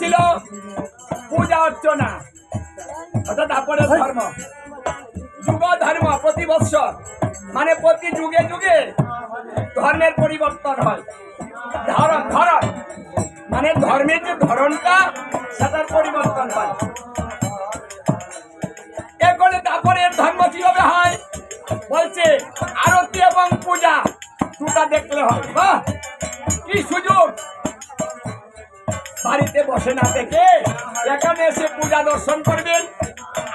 ছিল, পূজা অর্চনা। অর্থাৎ তারপরে ধর্ম। যুগ ধর্ম প্রতি বৎসর। মানে প্রতি যুগে যুগে ধর্মের পরিবর্তন হয়। ধরন ধরন মানে ধর্মের যে ধরনটা, সেটার পরিবর্তন হয়। তারপরে ধর্ম কীভাবে হয়? বলছে, আরতি এবং পূজা, দুটা দেখলে হয় কি সুযোগ! বাড়িতে বসে না থেকে এখানে এসে পূজা দর্শন করবেন,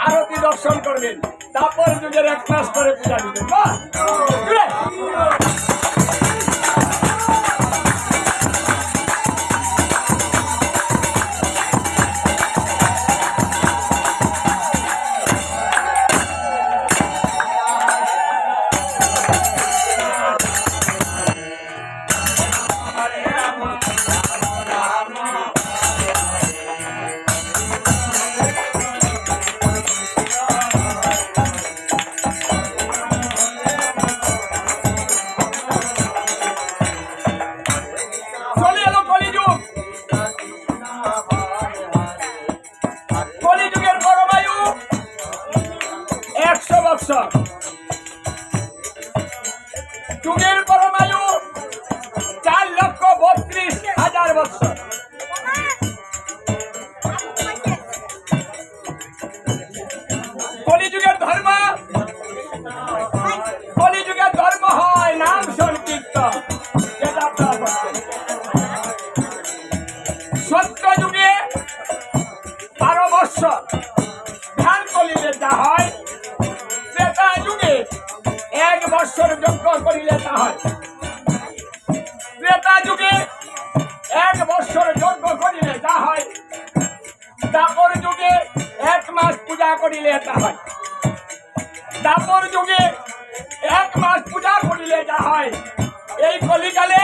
আরতি দর্শন করবেন। তারপর যুগের এক মাস করে পূজা দিবেন। বৎসর যুগের পরমায়ু চার লক্ষ বত্রিশ হাজার বৎসর কলিযুগের পূজা করিলে হয় তারপর যুগে এক মাস পূজা করিলে যা হয় এই কলিকালে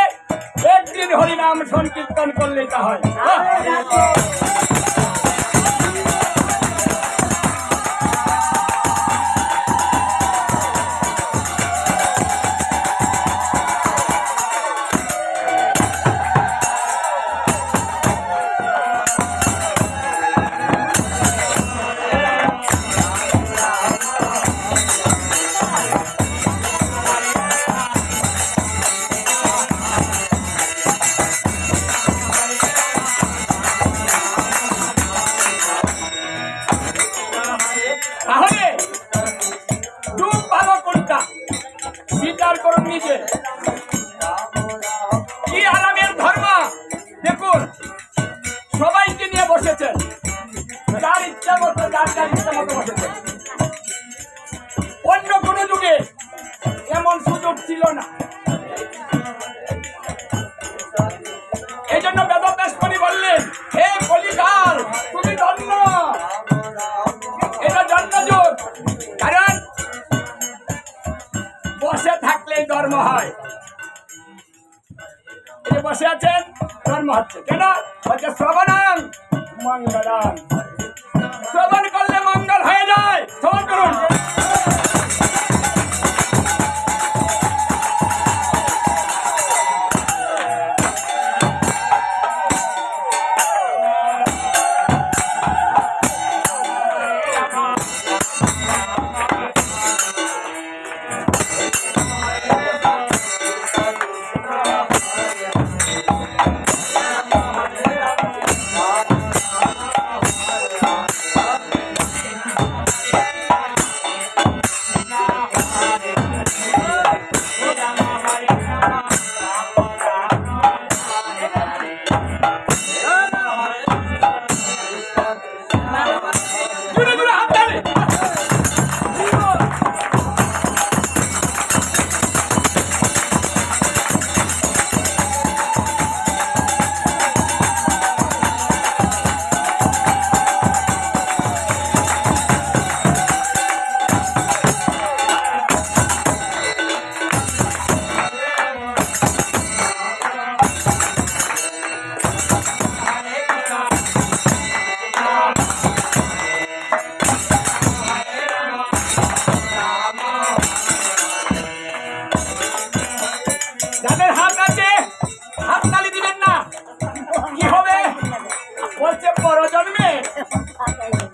একদিন হরিনাম সংকীর্তন করলে তা হয় বিচার করুন বসে আছেন? ধর্ম হচ্ছে কেন? হচ্ছে শ্রবণাং মঙ্গলাং শ্রবণ করলে মঙ্গল হয়ে যায়। শ্রবণ করুন।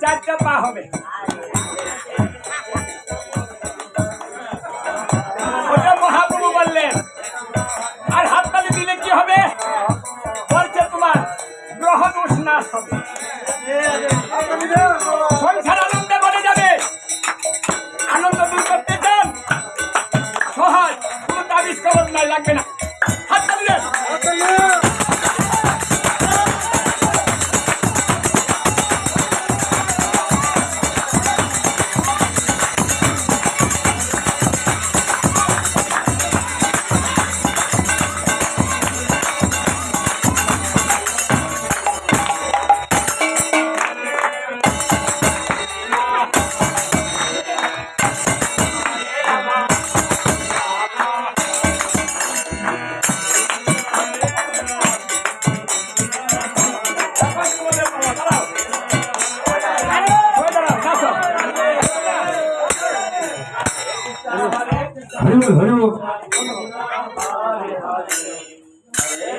চারটা পা হবে।